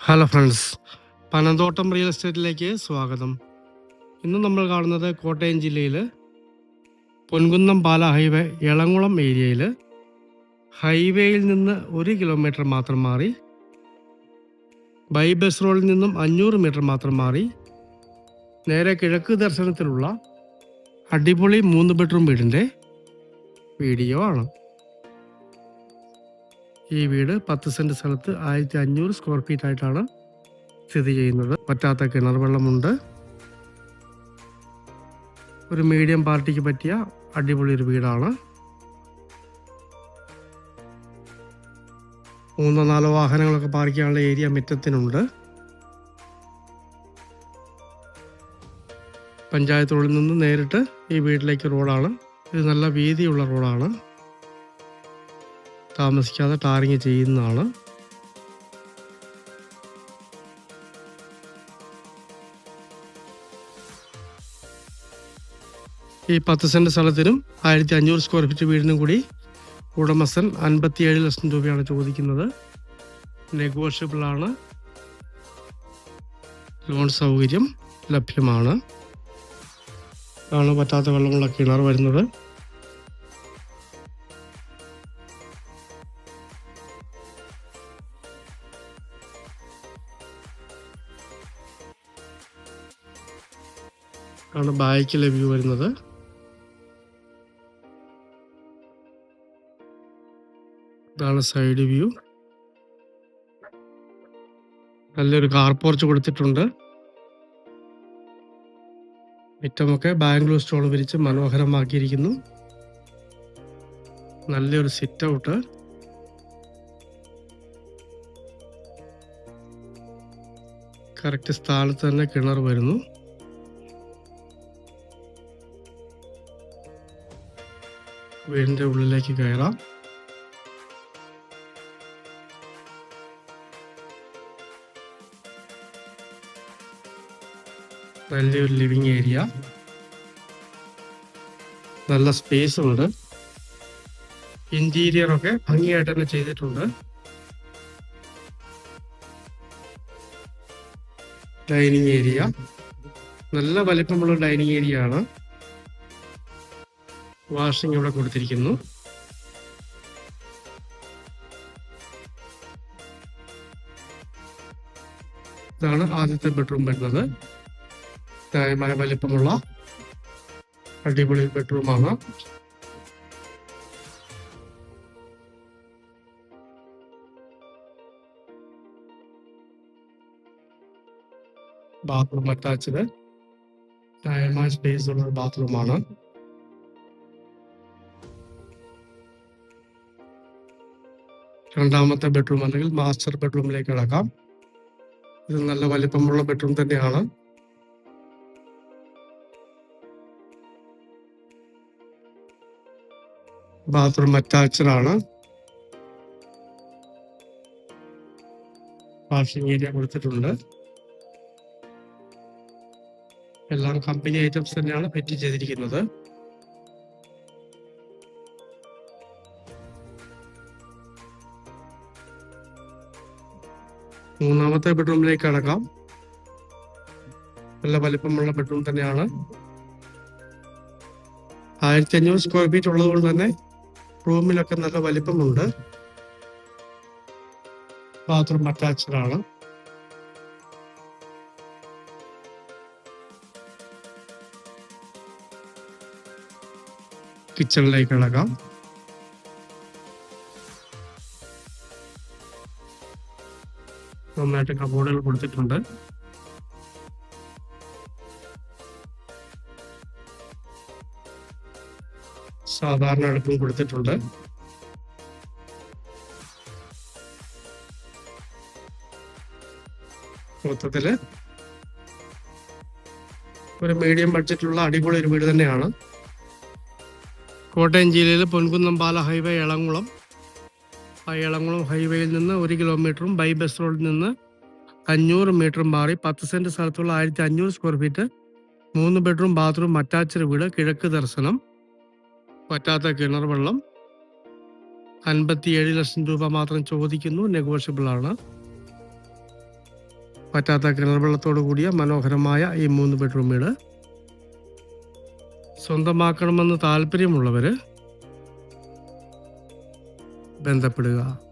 Hello friends Panamthottam real എസ്റ്റേറ്റിലേക്ക് സ്വാഗതം. ഇന്ന് നമ്മൾ കാണുന്നത് കോട്ടയം ജില്ലയിൽ പൊൻകുന്നം പാല ഹൈവേ എളങ്കുളം ഏരിയയിൽ ഹൈവേയിൽ നിന്ന് ഒരു കിലോമീറ്റർ മാത്രം മാറി ബൈ ബസ് റോഡിൽ നിന്നും അഞ്ഞൂറ് മീറ്റർ മാത്രം മാറി നേരെ കിഴക്ക് ദർശനത്തിലുള്ള അടിപൊളി മൂന്ന് ബെഡ്റൂം വീടിന്റെ വീഡിയോ ആണ്. ഈ വീട് പത്ത് സെന്റ് സ്ഥലത്ത് ആയിരത്തി അഞ്ഞൂറ് സ്ക്വയർ ഫീറ്റ് ആയിട്ടാണ് സ്ഥിതി ചെയ്യുന്നത്. പറ്റാത്ത കിണർ വെള്ളമുണ്ട്. ഒരു മീഡിയം പാർട്ടിക്ക് പറ്റിയ അടിപൊളി ഒരു വീടാണ്. മൂന്നോ നാലോ വാഹനങ്ങളൊക്കെ പാർക്ക് ചെയ്യാനുള്ള ഏരിയ മുറ്റത്തിനുണ്ട്. പഞ്ചായത്ത് റോഡിൽ നിന്ന് നേരിട്ട് ഈ വീട്ടിലേക്ക് റോഡാണ് ഇത് നല്ല വീതിയുള്ള റോഡാണ് താമസിക്കാതെ ടാറിങ് ചെയ്യുന്നതാണ്. ഈ പത്ത് സെന്റ് സ്ഥലത്തിനും ആയിരത്തി അഞ്ഞൂറ് സ്ക്വയർ ഫീറ്റ് വീടിനും കൂടി ഉടമസ്ഥൻ അൻപത്തിയേഴ് ലക്ഷം രൂപയാണ് ചോദിക്കുന്നത്. നെഗോഷ്യബിൾ ആണ്. ലോൺ സൗകര്യം ലഭ്യമാണ്. ആണ് പറ്റാത്ത വെള്ളമുള്ള കിണർ വരുന്നത്. ആണ് ബാക്കിലെ വ്യൂ വരുന്നത്. ഇതാണ് സൈഡ് വ്യൂ. നല്ലൊരു കാർ പോർച്ച് കൊടുത്തിട്ടുണ്ട്. മുറ്റമൊക്കെ ബാംഗ്ലൂർ സ്റ്റോൺ വിരിച്ച് മനോഹരമാക്കിയിരിക്കുന്നു. നല്ലൊരു സിറ്റ് ഔട്ട് കറക്റ്റ് സ്ഥാനത്ത് തന്നെ കിണർ വരുന്നു. വീടിന്റെ ഉള്ളിലേക്ക് കയറാം. നല്ലൊരു ലിവിങ് ഏരിയ. നല്ല സ്പേസ് ഉണ്ട്. ഇന്റീരിയർ ഒക്കെ ഭംഗിയായിട്ട് തന്നെ ചെയ്തിട്ടുണ്ട്. Dining area. നല്ല വലിപ്പമുള്ള ഡൈനിങ് ഏരിയ ആണ്. വാഷിംഗ് ഇവിടെ കൊടുത്തിരിക്കുന്നു. ഇതാണ് ആദ്യത്തെ ബെഡ്റൂം വരുന്നത്. ന്യായമായ വലിപ്പമുള്ള അടിപൊളി ബെഡ്റൂമാണ് ബാത്റൂം അറ്റാച്ച്ഡ് ന്യായമായ സ്പേസ് ഉള്ള ബാത്റൂമാണ് രണ്ടാമത്തെ ബെഡ്റൂം അല്ലെങ്കിൽ മാസ്റ്റർ ബെഡ്റൂമിലേക്ക് കിടക്കാം. ഇത് നല്ല വലിപ്പമുള്ള ബെഡ്റൂം തന്നെയാണ്. ബാത്റൂം അറ്റാച്ച്ഡ് ആണ്. വാഷിംഗ് ഏരിയ കൊടുത്തിട്ടുണ്ട്. എല്ലാം കമ്പനി ഐറ്റംസ് തന്നെയാണ് ഫിറ്റ് ചെയ്തിരിക്കുന്നത്. മൂന്നാമത്തെ ബെഡ്റൂമിലേക്ക് കടക്കാം. നല്ല വലിപ്പമുള്ള ബെഡ്റൂം തന്നെയാണ്. ആയിരത്തി അഞ്ഞൂറ് സ്ക്വയർ ഫീറ്റ് ഉള്ളതുകൊണ്ട് തന്നെ റൂമിലൊക്കെ നല്ല വലിപ്പമുണ്ട്. ബാത്റൂം അറ്റാച്ച്ഡ് ആണ്. കിച്ചണിലേക്ക് കിടക്കാം. നന്നായിട്ട് കബോർഡുകൾ കൊടുത്തിട്ടുണ്ട്. സാധാരണ അടുപ്പും കൊടുത്തിട്ടുണ്ട്. മൊത്തത്തിൽ ഒരു മീഡിയം ബഡ്ജറ്റിലുള്ള അടിപൊളി ഒരു വീട് തന്നെയാണ്. കോട്ടയം ജില്ലയിലെ പൊൻകുന്നം പാല ഹൈവേ എളങ്കുളം. എളങ്കുളം ഹൈവേയിൽ നിന്ന് ഒരു കിലോമീറ്ററും ബൈ ബസ് റോഡിൽ നിന്ന് അഞ്ഞൂറ് മീറ്ററും മാറി പത്ത് സെന്റ് സ്ഥലത്തുള്ള ആയിരത്തി അഞ്ഞൂറ് സ്ക്വയർ ഫീറ്റ് മൂന്ന് ബെഡ്റൂം ബാത്റൂം അറ്റാച്ച്ഡ് വീട് കിഴക്ക് ദർശനം പറ്റാത്ത കിണർ വെള്ളം. അൻപത്തിയേഴ് ലക്ഷം രൂപ മാത്രം ചോദിക്കുന്നു നെഗോഷ്യബിൾ ആണ്. പറ്റാത്ത കിണർ വെള്ളത്തോടു കൂടിയ മനോഹരമായ ഈ മൂന്ന് ബെഡ്റൂം വീട്. സ്വന്തമാക്കണമെന്ന് താല്പര്യമുള്ളവർ ബന്ധപ്പെടുക.